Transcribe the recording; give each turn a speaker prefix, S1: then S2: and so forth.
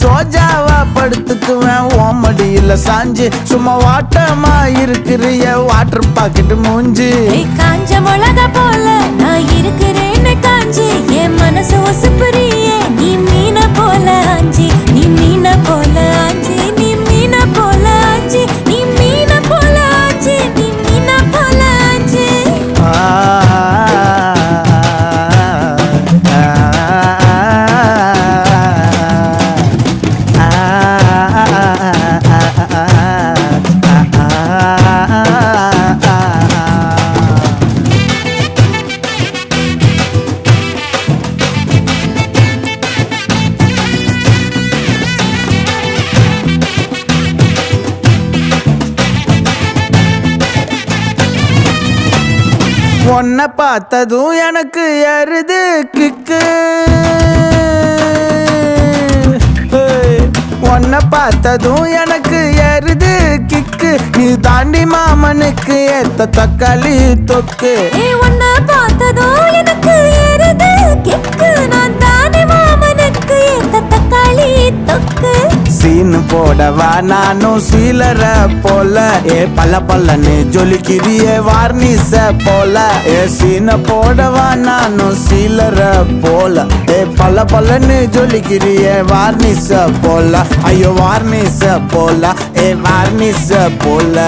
S1: சோஜாவா படுத்துக்குவேன். ஓமடியில சாஞ்சு. சும்மா வாட்டமா இருக்கிறிய. Water packet மூஞ்சி.
S2: காஞ்ச மிளகா போல நான்
S1: உன்னை பார்த்ததும் எனக்கு எருது கிக்கு. உன்னை பார்த்ததும் எனக்கு வருது கிக்கு. நீ தாண்டி மாமனுக்கு ஏத்த தக்காளி தொக்கு.
S2: நீ ஒன்ன பார்த்ததோ எனக்கு ஏறுது கிக்கு. நான் தாண்டி மாமனுக்கு ஏத்த தக்காளி தொக்கு.
S1: சீனு போடவா? நானும் சீலர போல. ஏ பல பல்லன்னு ஜொலிக்கிறியே வார்னிச போல. ஏ சீன போடவா? நானும் சீலர போல. ஏ பல பல்லன்னு ஜொலிக்கிறியே வார்னிச போல. ஐயோ வார்னிச போல. ஏ வார்னிச போல.